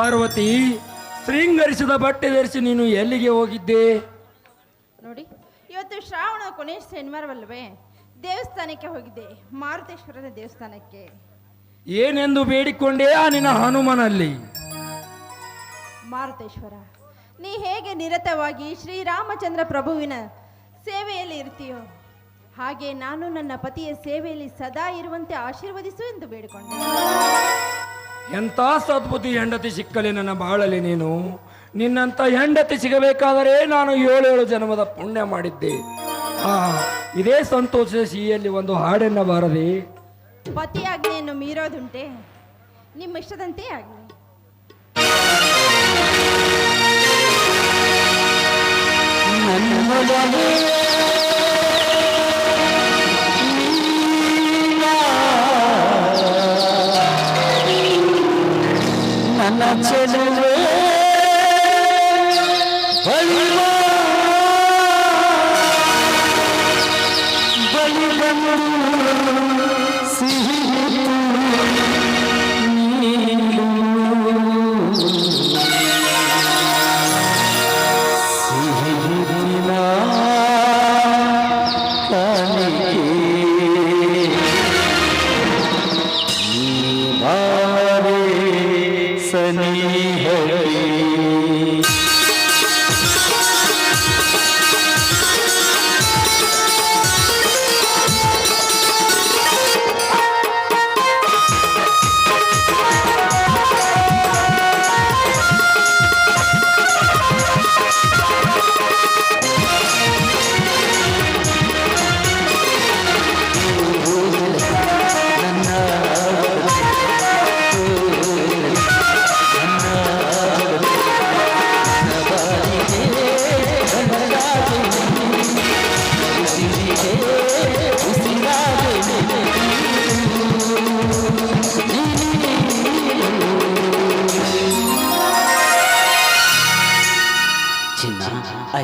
ಪಾರ್ವತಿ ಶೃಂಗರಿಸಿದ ಬಟ್ಟೆ ಧರಿಸಿ ನೀನು ಎಲ್ಲಿಗೆ ಹೋಗಿದ್ದೆ? ನೋಡಿ ಇವತ್ತು ಶ್ರಾವಣ ಕೊನೆ ಶನಿವಾರವಲ್ಲವೇ? ದೇವಸ್ಥಾನಕ್ಕೆ ಹೋಗಿದ್ದೆ ಮಾರುತೇಶ್ವರನ ದೇವಸ್ಥಾನಕ್ಕೆ. ಏನೆಂದು ಬೇಡಿಕೊಂಡೆ ಆ ನಿನ್ನ ಹನುಮನಲ್ಲಿ? ಮಾರುತೇಶ್ವರ ನೀ ಹೇಗೆ ನಿರತವಾಗಿ ಶ್ರೀರಾಮಚಂದ್ರ ಪ್ರಭುವಿನ ಸೇವೆಯಲ್ಲಿ ಇರ್ತೀಯೋ ಹಾಗೆ ನಾನು ನನ್ನ ಪತಿಯ ಸೇವೆಯಲ್ಲಿ ಸದಾ ಇರುವಂತೆ ಆಶೀರ್ವದಿಸು ಎಂದು ಬೇಡಿಕೊಂಡೆ. ಎಂಥ ಸದ್ಬುದ್ಧಿ ಹೆಂಡತಿ ಸಿಕ್ಕಲಿ ನನ್ನ ಬಾಳಲಿ ನೀನು? ನಿನ್ನಂಥ ಹೆಂಡತಿ ಸಿಗಬೇಕಾದರೆ ನಾನು ಏಳೇಳು ಜನ್ಮದ ಪುಣ್ಯ ಮಾಡಿದ್ದೆ. ಆ ಇದೇ ಸಂತೋಷ ಸಿಹಿಯಲ್ಲಿ ಒಂದು ಹಾಡನ್ನ ಬಾರದೆ ಪತಿ ಆಜ್ಞೆಯನ್ನು ಮೀರೋದುಂಟೆ. ನಿಮ್ಮ ಇಷ್ಟದಂತೆ ಆಗಲಿ. ನನ್ನ নাচে ডুবে সিহি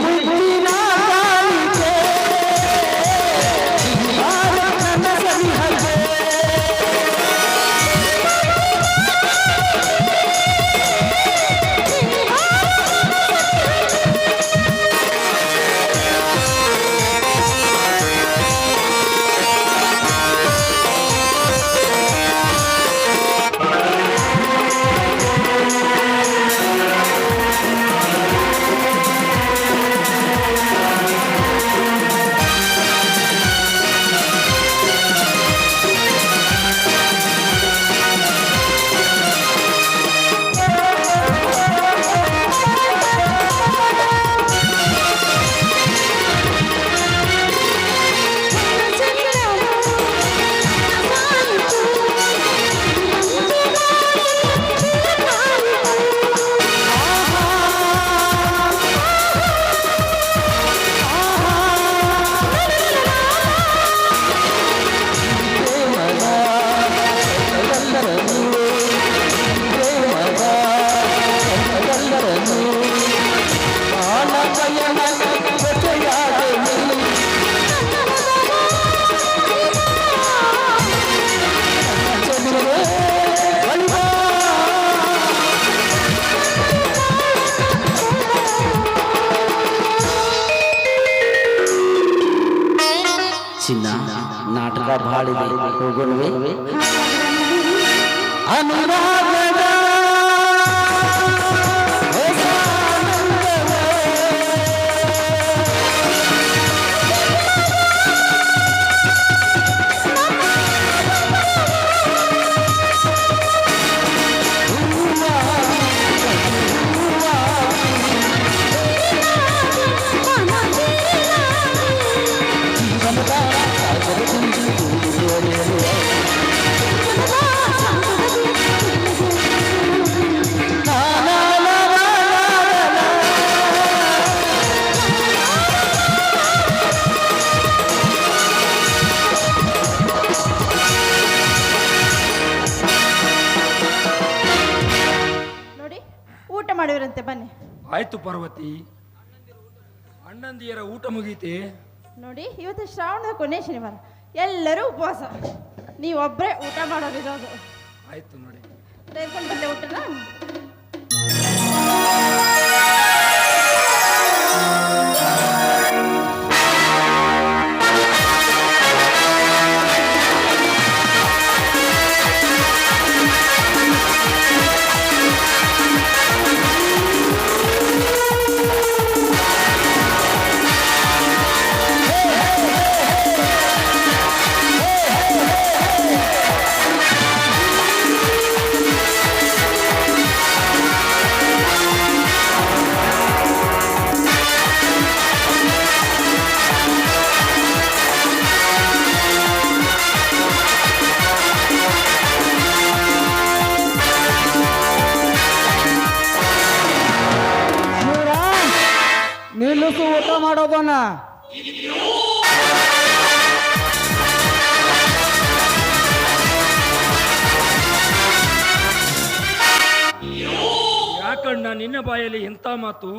হুই भाड़ी होगुन हाँ, अनुराग ಆಯ್ತು ಪಾರ್ವತಿ. ಅಣ್ಣಂದಿಯರ ಊಟ ಮುಗೀತೆ. ನೋಡಿ ಇವತ್ತು ಶ್ರಾವಣದ ಕೊನೆ ಶನಿವಾರ. ಎಲ್ಲರೂ ಉಪವಾಸ. ನೀವೊಬ್ಬರೇ ಊಟ ಮಾಡೋದಿರೋದು. ಆಯ್ತು ನೋಡಿ. ಊಟನಾ? ಯಾಕಣ್ಣ ನಿನ್ನ ಬಾಯಲ್ಲಿ ಎಂತ ಮಾತು?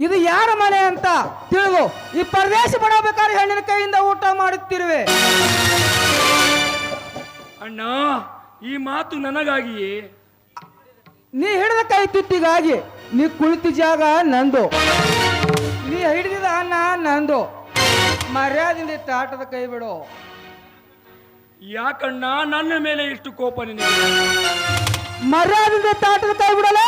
ಇದು ಯಾರ ಮನೆ ಅಂತ ತಿಳಿದು ಈ ಪರದೇಶ ಬಡಬೇಕಾದ್ರೆ ಹೆಣ್ಣಿನ ಕೈಯಿಂದ ಊಟ ಮಾಡುತ್ತಿರುವೆ. ಅಣ್ಣ ಈ ಮಾತು ನನಗಾಗಿಯೇ? ನೀ ಹಿಡಿದ ಕೈ ತುತ್ತಿಗಾಗಿ ನೀ ಕುಳಿತ ಜಾಗ ನಂದು. ನೀ ಹಿಡಿದಿದ ಅನ್ನ ನಂದು. ಮರ್ಯಾದಿಂದ ಇಟ್ಟ ಆಟದ ಕೈ ಬಿಡು. ಯಾಕಣ್ಣ ನನ್ನ ಮೇಲೆ ಇಷ್ಟು ಕೋಪ ನಿನಗೆ? ಮರ್ಯಾದಿಂದ ಇಟ್ಟ ತಾಟದ ಕೈ ಬಿಡಲೇ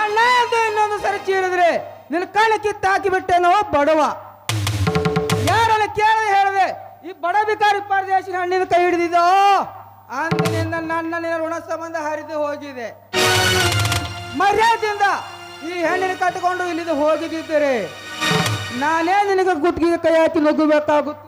ಅಣ್ಣ! ಅಂತ ಇನ್ನೊಂದು ಸರಿ ಚೀರಿದ್ರೆ ನಿನ್ನ ಕಣ್ಣು ಕಿತ್ತು ಹಾಕಿಬಿಟ್ಟೇನೋ ಬಡವ. ಯಾರನ್ನ ಕೇಳದೆ ಹೇಳಿದೆ ಈ ಬಡ ಬಿಕಾರಿ ಪರದೇಶ ಹಣ್ಣಿನ ಕೈ ಹಿಡಿದಿದ್ದೋ ಅಂದಿನಿಂದ ನನ್ನ ನಿನ್ನ ಋಣ ಸಂಬಂಧ ಹರಿದು ಹೋಗಿದೆ. ಮರ್ಯಾದೆಯಿಂದ ಈ ಹೆಣ್ಣಿನ ಕಟ್ಟಿಕೊಂಡು ಇಲ್ಲಿಂದ ಹೋಗಿದ್ದರೆ. ನಾನೇ ನಿನಗೆ ಗುಟ್ಟಿಗೆ ಕೈ ಹಾಕಿ ನುಗ್ಗಬೇಕಾಗುತ್ತದೆ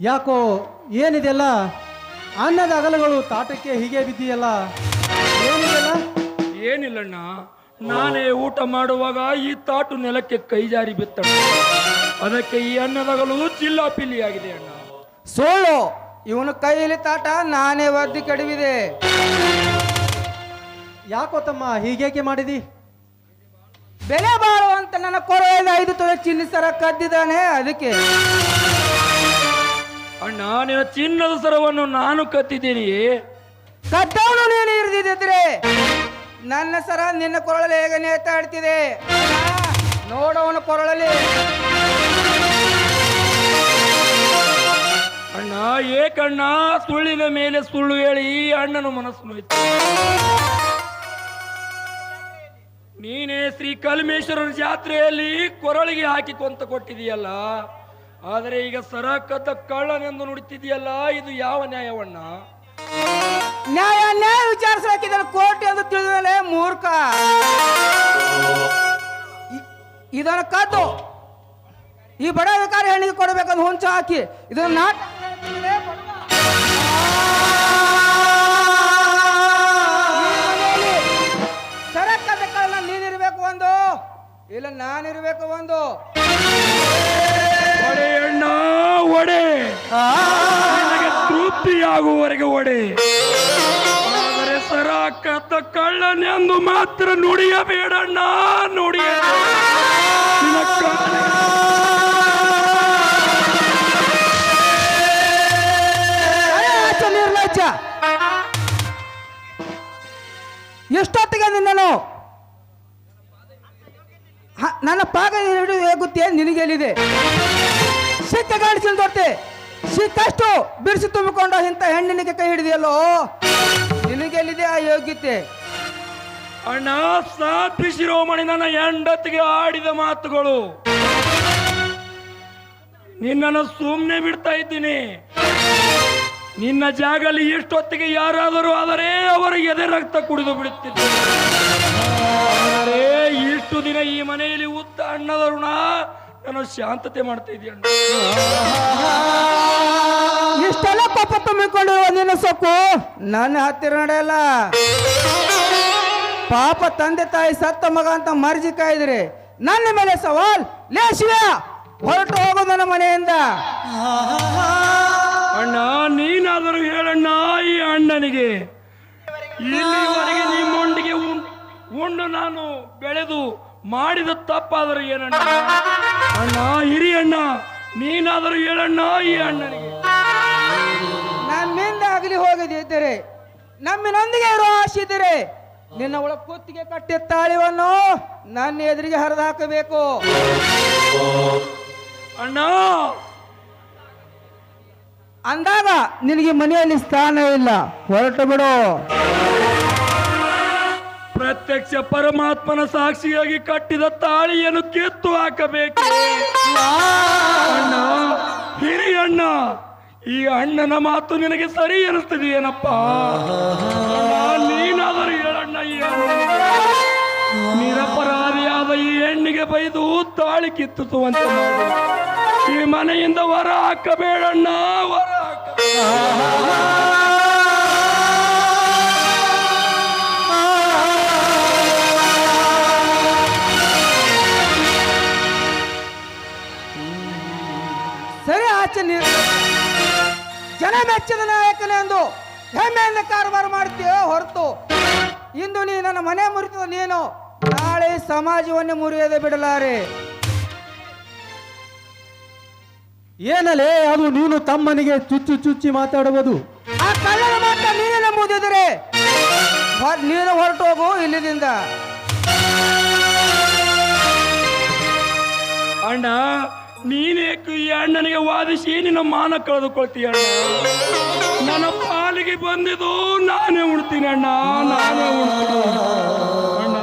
ಯಾಕೋ ಏನಿದೆಲ್ಲ ಅನ್ನದ ಅಗಲಗಳು ತಾಟಕ್ಕೆ ಹೀಗೆ ಬಿದ್ದೀಯಲ್ಲ? ಏನಿಲ್ಲಣ್ಣ ನಾನೇ ಊಟ ಮಾಡುವಾಗ ಈ ತಾಟು ನೆಲಕ್ಕೆ ಕೈಜಾರಿ ಬಿತ್ತಣ್ಣ ಅದಕ್ಕೆ ಈ ಅನ್ನದಗಲು ಚಿಲ್ಲಾಪಿಲ್ಲಿಯಾಗಿದೆ ಅಣ್ಣ. ಸುಳ್ಳು ಇವನು ಕೈಯಲ್ಲಿ ತಾಟ ನಾನೇ ಒದ್ದಿ ಕೆಡವಿದೆ. ಯಾಕೋ ತಮ್ಮ ಹೀಗೇಕೆ ಮಾಡಿದಿ? ಬೆಲೆ ಬಾಳುವಂತ ನನ್ನ ಕೊರೆಯಲ್ಲಿ ಐದು ತೊಲೆ ಚಿನ್ನ ಸರ ಕದ್ದಿದ್ದಾನೆ ಅದಕ್ಕೆ. ಅಣ್ಣ ನಿನ್ನ ಚಿನ್ನದ ಸರವನ್ನು ನಾನು ಕತ್ತಿದ್ದೀನಿ ಕದ್ದವನು ನೀನು ಇರಿದಿದ್ರೆ ನನ್ನ ಸರ ನಿನ್ನ ಕೊರಳಲ್ಲಿ ಹೇಗೆ ನೇತಾಡ್ತಿದೆ ನೋಡೋಣ ಕೊರಳಲ್ಲಿ. ಅಣ್ಣ ಏಕಣ್ಣ ಸುಳ್ಳಿನ ಮೇಲೆ ಸುಳ್ಳು ಹೇಳಿ ಈ ಅಣ್ಣನ ಮನಸ್ಸು ನೋಯ್ತು ನೀನೇ ಶ್ರೀ ಕಲ್ಮೇಶ್ವರನ ಜಾತ್ರೆಯಲ್ಲಿ ಕೊರಳಿಗೆ ಹಾಕಿಕೊಂತ ಕೊಟ್ಟಿದೀಯಲ್ಲ ಆದರೆ ಈಗ ಸರ ಕದ್ದ ಕಳ್ಳನೆಂದು ನುಡಿತಿದೆಯಲ್ಲ ಇದು ಯಾವ ನ್ಯಾಯವಣ್ಣ? ನ್ಯಾಯ ನ್ಯಾಯ ವಿಚಾರಿಸಬೇಕಿದ್ರೆ ಕೋಟಿ ಅಂತ ತಿಳಿದ ಮೇಲೆ ಮೂರ್ಖ ಇದನ್ನ ಕದ್ದು ಈ ಬಡ ವಿಕಾರಿ ಹೆಣ್ಣಿಗೆ ಕೊಡಬೇಕಂತ ಹುಂಚ ಹಾಕಿ. ಇದನ್ನ ನಾಟ ನೀನಿರ್ಬೇಕು ಒಂದು. ಇಲ್ಲ ನಾನಿರ್ಬೇಕು ಒಂದು. ಒಡೆ ಅಣ್ಣ ಒಡೆ. ನಿನಗೆ ತೃಪ್ತಿಯಾಗುವವರೆಗೆ ಒಡೆ. ಕದ್ದ ಕಳ್ಳನೆಂದು ಮಾತ್ರ ನುಡಿಯಬೇಡಣ್ಣ ನುಡಿಯ ಎಷ್ಟೊತ್ತಿಗೆ ನಿನ್ನನು ನನ್ನ ಪಾಗ ಹೇಗುತ್ತೆ ನಿನಗೆಲ್ಲಿದೆ ಸಿಕ್ಕ ಗಂಡಸಿನ ದೊಡ್ತೆ ಸಿಕ್ಕಷ್ಟು ಬಿಡಿಸಿ ತುಂಬಿಕೊಂಡ ಇಂಥ ಹೆಣ್ಣಿನಿಗೆ ಕೈ ಹಿಡಿದೆಯಲ್ಲೋ? ನಿನಗೆಲ್ಲಿದೆ ಆ ಯೋಗ್ಯತೆ? ಅಣ್ಣ ಸಾತ್ವಿ ಶಿರೋಮಣಿ ನನ್ನ ಹೆಂಡತಿಗೆ ಆಡಿದ ಮಾತುಗಳು. ನಿನ್ನನ್ನು ಸುಮ್ಮನೆ ಬಿಡ್ತಾ ಇದ್ದೀನಿ. ನಿನ್ನ ಜಾಗಲ್ಲಿ ಎಷ್ಟೊತ್ತಿಗೆ ಯಾರಾದರೂ ಆದರೆ ಅವರ ಎದೆ ರಕ್ತ ಕುಡಿದು ಬಿಡುತ್ತಿದ್ದೆ. ಆದರೆ ಇಷ್ಟು ದಿನ ಈ ಮನೆಯಲ್ಲಿ ಉತ್ತ ಅಣ್ಣದ ಋಣ ನಾನು ಶಾಂತತೆ ಮಾಡ್ತಾ ಅಣ್ಣ. ಇಷ್ಟೆಲ್ಲ ಪಾಪ ತುಂಬಿಕೊಂಡು ನಿನ್ನ ಸೊಕ್ಕು? ನನ್ನ ಹತ್ತಿರ ನಡೆಯಲ್ಲ. ಪಾಪ ತಂದೆ ತಾಯಿ ಸತ್ತ ಮಗ ಅಂತ ಮರ್ಜಿ ಕಾಯ್ದ್ರಿ. ನನ್ನ ಮೇಲೆ ಸವಾಲ್ ಲೇ ಶಿವ ಹೊರಟು ಹೋಗು ನನ್ನ ಮನೆಯಿಂದ. ಅಣ್ಣ ನೀನಾದರೂ ಹೇಳಣ್ಣ ಈ ಅಣ್ಣನಿಗೆ. ಇಲ್ಲಿವರೆಗೆ ನೀ ಮೊಂಡಿಗೆ ಉಂ- ಉಂಡು ನಾನು ಬೆಳೆದು ಮಾಡಿದ ತಪ್ಪಾದರೂ ಏನಣ್ಣ? ಅಣ್ಣ ಹಿರಿಯಣ್ಣ ನೀನಾದರೂ ಹೇಳಣ್ಣ ಈ ಅಣ್ಣನಿಗೆ. ಆಗಲಿ ಹೋಗದಿದ್ದರೆ ನಮ್ಮಿನೊಂದಿಗೆ ಇರೋ ಆಶೆ ಇದ್ದರೆ ನಿನ್ನ ಒಳ ಕುತ್ತಿಗೆ ಕಟ್ಟಿದ ತಾಳಿವನ್ನು ನನ್ನ ಎದುರಿಗೆ ಹರಿದು ಹಾಕಬೇಕು ಅಣ್ಣ! ಅಂದಾಗ ನಿನಗೆ ಮನೆಯಲ್ಲಿ ಸ್ಥಾನ ಇಲ್ಲ. ಹೊರಟು ಬಿಡು. ಪ್ರತ್ಯಕ್ಷ ಪರಮಾತ್ಮನ ಸಾಕ್ಷಿಯಾಗಿ ಕಟ್ಟಿದ ತಾಳಿಯನ್ನು ಕಿತ್ತು ಹಾಕಬೇಕು. ಅಣ್ಣ ಹಿರಿಯಣ್ಣ! ಈ ಅಣ್ಣನ ಮಾತು ನಿನಗೆ ಸರಿ ಅನಿಸ್ತದೆಯೇನಪ್ಪ ಏನಪ್ಪ? ನೀನಾದರೂ ಹೇಳಣ್ಣ. ನಿರಪರಾಧಿಯಾದ ಈ ಹೆಣ್ಣಿಗೆ ಬೈದು ತಾಳಿ ಕಿತ್ತುವಂತೆ ಈ ಮನೆಯಿಂದ ಹೊರ ಹಾಕಬೇಡಣ್ಣ ಹೊರ ಸರಿ ಆಚೆ ನೀರು ಜನ ಮೆಚ್ಚಿದ ನಾಯಕನೆಂದು ಹೆಮ್ಮೆಯಿಂದ ಕಾರವಾರ ಮಾಡ್ತೀಯೋ ಹೊರತು ಇಂದು ನೀ ನನ್ನ ಮನೆ ಮುರಿತದ ನೀನು ನಾಳೆ ಸಮಾಜವನ್ನು ಮುರಿಯದೆ ಬಿಡಲಾರೆ. ಏನಲೇ ಅದು ನೀನು ತಮ್ಮನಿಗೆ ಚುಚ್ಚು ಚುಚ್ಚಿ ಮಾತಾಡುವುದು? ಆ ಕಳ್ಳನ ಮಾತ್ರ ನೀನೇ ನಂಬುದಿದ್ರೆ ಹೊರ್- ನೀನು ಹೊರಟು ಹೋಗು ಇಲ್ಲಿದಿಂದ ಅಣ್ಣ ನೀನೇ ಈ ಅಣ್ಣನಿಗೆ ವಾದಿಸಿ ನಿನ್ನ ಮಾನ ಕಳೆದುಕೊಳ್ತೀಯ ಅಣ್ಣ. ನನ್ನ ಪಾಲಿಗೆ ಬಂದಿದ್ದು ನಾನೇ ಉಣ್ತೀನಿ ಅಣ್ಣ ನಾನೇ ಉಣ್ತೀನಿ. ಅಣ್ಣ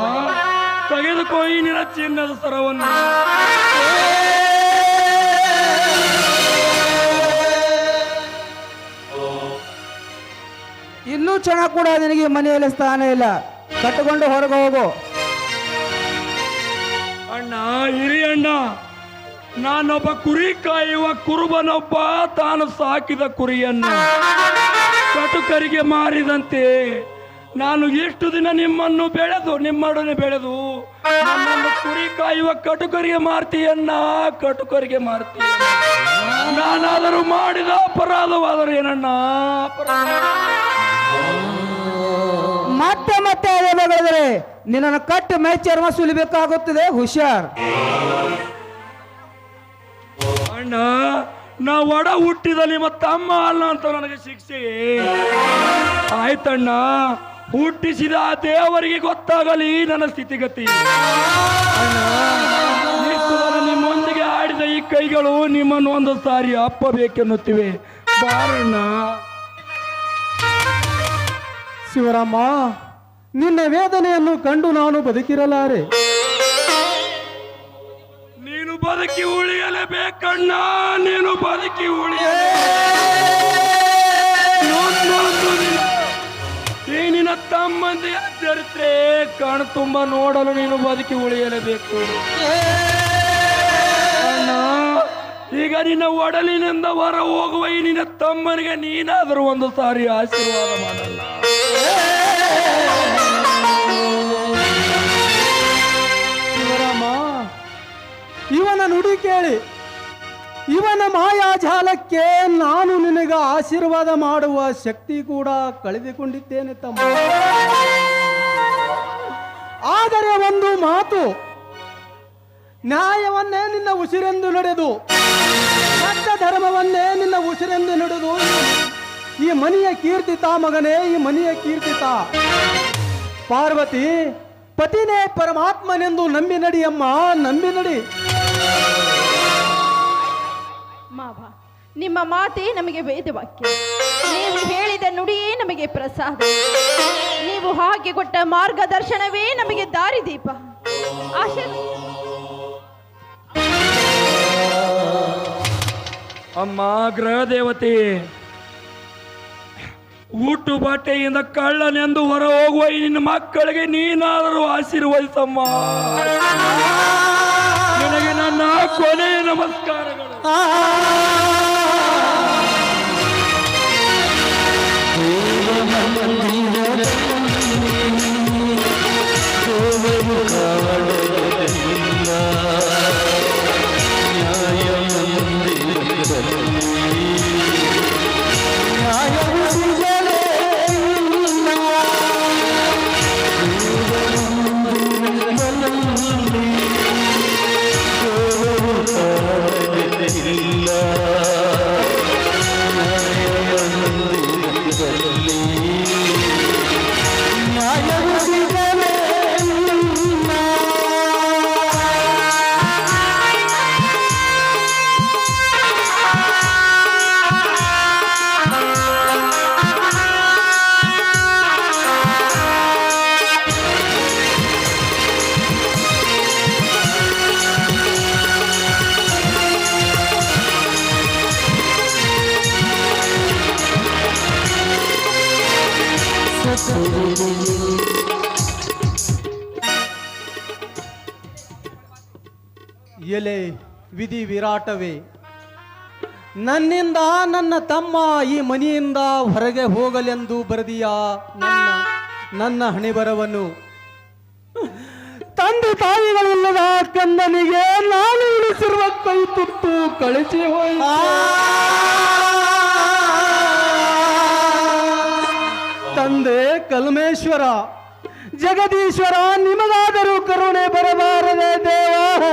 ತೆಗೆದುಕೊಯಿ ನಿನ್ನ ಚಿನ್ನದ ಸರವನ್ನು. ಇನ್ನೂ ಚೆನ್ನಾಗಿ ಕೂಡ ನಿನಗೆ ಮನೆಯಲ್ಲಿ ಸ್ಥಾನ ಇಲ್ಲ. ಕಟ್ಟಿಕೊಂಡು ಹೊರಗೆ ಹೋಗು. ಅಣ್ಣ ಹಿರಿಯಣ್ಣ ನಾನೊಬ್ಬ ಕುರಿ ಕಾಯುವ ಕುರುಬನೊಬ್ಬ ತಾನು ಸಾಕಿದ ಕುರಿಯನ್ನು ಕಟುಕರಿಗೆ ಮಾರಿದಂತೆ ನಾನು ಎಷ್ಟು ದಿನ ನಿಮ್ಮನ್ನು ಬೆಳೆದು, ನಿಮ್ಮೊಡನೆ ಬೆಳೆದು ನನ್ನನ್ನು ಕುರಿ ಕಾಯುವ ಕಟುಕರಿಗೆ ಮಾರ್ತೀಯನ್ನ? ಕಟುಕರಿಗೆ ಮಾರ್ತೀಯ ನಾನಾದರೂ ಮಾಡಿದ ಅಪರಾಧವಾದರೂ ಏನಣ್ಣ? ಮತ್ತೆ ಮತ್ತೆ ಅದೇ ನಿನ್ನನ್ನು ಕಟ್ಟು ಮೈ ಚರ್ಮ ಸುಲಿಬೇಕಾಗುತ್ತದೆ ಹುಷಾರ್. ಅಣ್ಣ, ನಾ ಒಡ ಹುಟ್ಟಿದಲ್ಲಿ ಮತ್ತೆ ಅಮ್ಮ ಅಲ್ಲ ಅಂತ ನನಗೆ ಶಿಕ್ಷೆ. ಆಯ್ತಣ್ಣ, ಹುಟ್ಟಿಸಿದ ದೇವರಿಗೆ ಗೊತ್ತಾಗಲಿ ನನ್ನ ಸ್ಥಿತಿಗತಿ. ನಿಮ್ಮೊಂದಿಗೆ ಆಡಿದ ಈ ಕೈಗಳು ನಿಮ್ಮನ್ನು ಒಂದು ಸಾರಿ ಅಪ್ಪಬೇಕೆನ್ನುತ್ತಿವೆ. ಬಾರಣ್ಣ. ಶಿವರಾಮ, ನಿನ್ನ ವೇದನೆಯನ್ನು ಕಂಡು ನಾನು ಬದುಕಿರಲಾರೆ. ಬದುಕಿ ಉಳಿಯಲೇಬೇಕಣ್ಣ, ನೀನು ಬದುಕಿ ಉಳಿಯಲೇ. ನೀನಿನ ತಮ್ಮಂದಿಯ ಚರಿತ್ರೆ ಕಣ್ ತುಂಬ ನೋಡಲು ನೀನು ಬದುಕಿ ಉಳಿಯಲೇಬೇಕು. ಅಣ್ಣ, ಈಗ ನಿನ್ನ ಒಡಲಿನಿಂದ ಹೊರ ಹೋಗುವ ಈ ನಿನ್ನ ತಮ್ಮನಿಗೆ ನೀನಾದರೂ ಒಂದು ಸಾರಿ ಆಶೀರ್ವಾದ ಮಾಡಲ್ಲ. ಇವನ ನುಡಿ ಕೇಳಿ, ಇವನ ಮಾಯಾಜಾಲಕ್ಕೆ ನಾನು ನಿನಗೆ ಆಶೀರ್ವಾದ ಮಾಡುವ ಶಕ್ತಿ ಕೂಡ ಕಳೆದುಕೊಂಡಿದ್ದೇನೆ ತಮ್ಮ. ಆದರೆ ಒಂದು ಮಾತು, ನ್ಯಾಯವನ್ನೇ ನಿನ್ನ ಉಸಿರೆಂದು ನಡೆದು ಸತ್ಯ ಧರ್ಮವನ್ನೇ ನಿನ್ನ ಉಸಿರೆಂದು ನಡೆದು, ಈ ಮನೆಯ ಕೀರ್ತಿತ ಮಗನೇ, ಈ ಮನೆಯ ಕೀರ್ತಿತ. ಪಾರ್ವತಿ, ಪತಿನೇ ಪರಮಾತ್ಮನೆಂದು ನಂಬಿ ನಡಿಯಮ್ಮ ನಂಬಿ ನಡಿ ಮಾವ, ನಿಮ್ಮ ಮಾತೇ ನಮಗೆ ವೇದವಾಕ್ಯ. ನೀವು ಹೇಳಿದ ನುಡಿಯೇ ನಮಗೆ ಪ್ರಸಾದ. ನೀವು ಹಾಗೆ ಕೊಟ್ಟ ಮಾರ್ಗದರ್ಶನವೇ ನಮಗೆ ದಾರಿದೀಪ. ಆಶೆ ಅಮ್ಮ ಗೃಹ ದೇವತೆ ಊಟು ಬಟ್ಟೆಯಿಂದ ಕಳ್ಳನೆಂದು ಹೊರ ಹೋಗುವ ನಿನ್ನ ಮಕ್ಕಳಿಗೆ ನೀನಾದರೂ ಆಶೀರ್ವದಿಸಮ್ಮ. ನಿನಗೆ ನನ್ನ ಕೊನೆಯ ನಮಸ್ಕಾರಗಳು. Ah! ಎಲೆ ವಿಧಿ ವಿರಾಟವೇ. ನನ್ನಿಂದ ನನ್ನ ತಮ್ಮ ಈ ಮನೆಯಿಂದ ಹೊರಗೆ ಹೋಗಲೆಂದು ಬರೆದಿಯ ನನ್ನ ನನ್ನ ಹಣೆಬರವನ್ನು. ತಂದೆ ತಾಯಿಗಳಿಲ್ಲದ ಕಂದನಿಗೆ ನಾನು ಇಳಿಸಿರುವ ಕೈ ತುತ್ತು ಕಳಿಸಿ ಹೋಯಿತು. ತಂದೆ ಕಲ್ಮೇಶ್ವರ ಜಗದೀಶ್ವರ ನಿಮಗಾದರೂ ಕರುಣೆ ಬರಬಾರದೆ ದೇವ.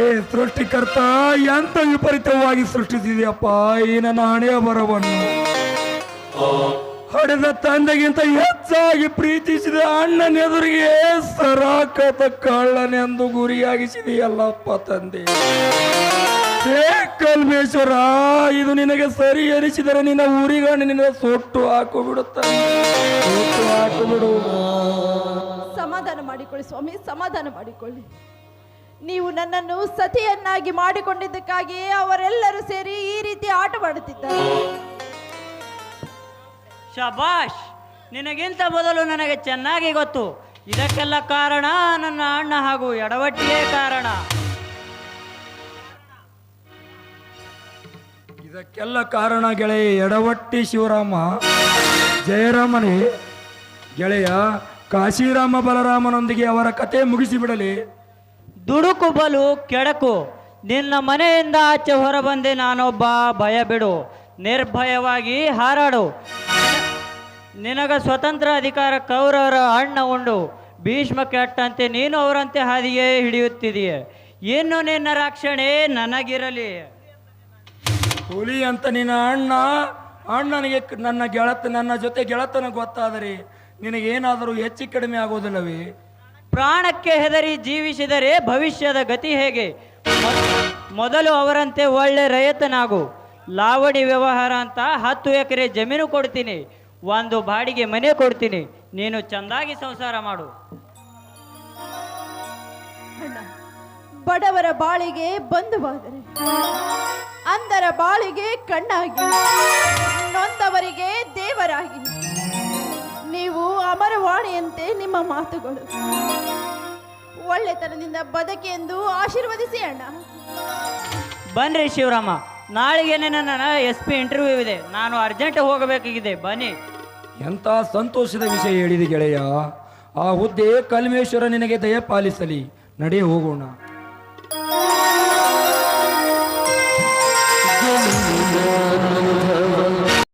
ಹೇ ಸೃಷ್ಟಿಕರ್ತ ಎಂತ ವಿಪರೀತವಾಗಿ ಸೃಷ್ಟಿಸಿದೆಯಪ್ಪ, ಈ ನನ್ನ ಹಣೆಯ ಬರವನ್ನು ಹಡೆದ ತಂದೆಗಿಂತ ಹೆಚ್ಚಾಗಿ ಪ್ರೀತಿಸಿದ ಅಣ್ಣನೆದುರಿಗೆ ಸರಾಕತ ಕಳ್ಳನೆಂದು ಗುರಿಯಾಗಿಸಿದೆಯಲ್ಲಪ್ಪ ತಂದೆ. ಹೇ ಕಲ್ಮೇಶ್ವರ, ಇದು ನಿನಗೆ ಸರಿ ಎನಿಸಿದರೆ ನಿನ್ನ ಊರಿಗಣ್ಣ ನಿನ್ನ ಸೊಟ್ಟು ಹಾಕು ಬಿಡುತ್ತಾನೆ ಸೊಟ್ಟು ಸಮಾಧಾನ ಮಾಡಿಕೊಳ್ಳಿ ಸ್ವಾಮಿ, ಸಮಾಧಾನ ಮಾಡಿಕೊಳ್ಳಿ. ನೀವು ನನ್ನನ್ನು ಸತಿಯನ್ನಾಗಿ ಮಾಡಿಕೊಂಡಿದ್ದಕ್ಕಾಗಿಯೇ ಅವರೆಲ್ಲರೂ ಸೇರಿ ಈ ರೀತಿ ಆಟವಾಡುತ್ತಿದ್ದಾರೆ. ಶಬಾಷ್ ನಿನಗಿಂತ ಮೊದಲು ನನಗೆ ಚೆನ್ನಾಗಿ ಗೊತ್ತು. ಇದಕ್ಕೆಲ್ಲ ಕಾರಣ ನನ್ನ ಅಣ್ಣ ಹಾಗೂ ಎಡವಟ್ಟಿಯೇ ಕಾರಣ. ಇದಕ್ಕೆಲ್ಲ ಕಾರಣ ಗೆಳೆಯ ಎಡವಟ್ಟಿ ಶಿವರಾಮ ಜಯರಾಮನೇ. ಗೆಳೆಯ ಕಾಶಿರಾಮ ಬಲರಾಮನೊಂದಿಗೆ ಅವರ ಕತೆ ಮುಗಿಸಿಬಿಡಲಿ. ದುಡುಕು ಬಲು ಕೆಡಕು. ನಿನ್ನ ಮನೆಯಿಂದ ಆಚೆ ಹೊರಬಂದೆ ನಾನೊಬ್ಬ ಭಯ ಬಿಡು ನಿರ್ಭಯವಾಗಿ ಹಾರಾಡು. ನಿನಗ ಸ್ವತಂತ್ರ ಅಧಿಕಾರ ಕೌರವರ ಅಣ್ಣ ಉಂಡು. ಭೀಷ್ಮ ಕೆಟ್ಟಂತೆ ನೀನು ಅವರಂತೆ ಹಾದಿಗೆ ಹಿಡಿಯುತ್ತಿದೆಯೇ ಇನ್ನು ನಿನ್ನ ರಕ್ಷಣೆ ನನಗಿರಲಿ. ಹುಲಿ ಅಂತ ನಿನ್ನ ಅಣ್ಣ, ಅಣ್ಣನಿಗೆ ನನ್ನ ಗೆಳತ, ನನ್ನ ಜೊತೆ ಗೆಳತನ ಗೊತ್ತಾದರೆ ನಿನಗೇನಾದರೂ ಹೆಚ್ಚು ಕಡಿಮೆ ಆಗೋದಿಲ್ಲವೇ? ಪ್ರಾಣಕ್ಕೆ ಹೆದರಿ ಜೀವಿಸಿದರೆ ಭವಿಷ್ಯದ ಗತಿ ಹೇಗೆ? ಮೊದ್- ಮೊದಲು ಅವರಂತೆ ಒಳ್ಳೆ ರೈತನಾಗು. ಲಾವಡಿ ವ್ಯವಹಾರ ಅಂತ ಹತ್ತು ಎಕರೆ ಜಮೀನು ಕೊಡ್ತೀನಿ. ಒಂದು ಬಾಡಿಗೆ ಮನೆ ಕೊಡ್ತೀನಿ. ನೀನು ಚಂದಾಗಿ ಸಂಸಾರ ಮಾಡು. ಬಡವರ ಬಾಳಿಗೆ ಬಂಧುವಾದರೆ ಅಂದರ ಬಾಳಿಗೆ ಕಣ್ಣಾಗಿ, ನೊಂದವರಿಗೆ ದೇವರಾಗಿ. ನೀವು ಅಮರವಾಣಿಯಂತೆ ನಿಮ್ಮ ಮಾತುಗಳು. ಒಳ್ಳೆತನದಿಂದ ಬದುಕಿ ಎಂದು ಆಶೀರ್ವದಿಸಿ ಅಣ್ಣ. ಬನ್ರಿ ಶಿವರಾಮ ನಾಳೆಗೆ ನನ್ನ ಎಸ್ ಪಿ ಇಂಟರ್ವ್ಯೂ ಇದೆ. ನಾನು ಅರ್ಜೆಂಟ್ ಹೋಗಬೇಕಾಗಿದೆ. ಬನ್ನಿ. ಎಂಥ ಸಂತೋಷದ ವಿಷಯ ಹೇಳಿದೆ ಗೆಳೆಯ. ಆ ಹುದ್ದೆ ಕಲ್ಮೇಶ್ವರ ನಿನಗೆ ದಯ ಪಾಲಿಸಲಿ ನಡೆ ಹೋಗೋಣ.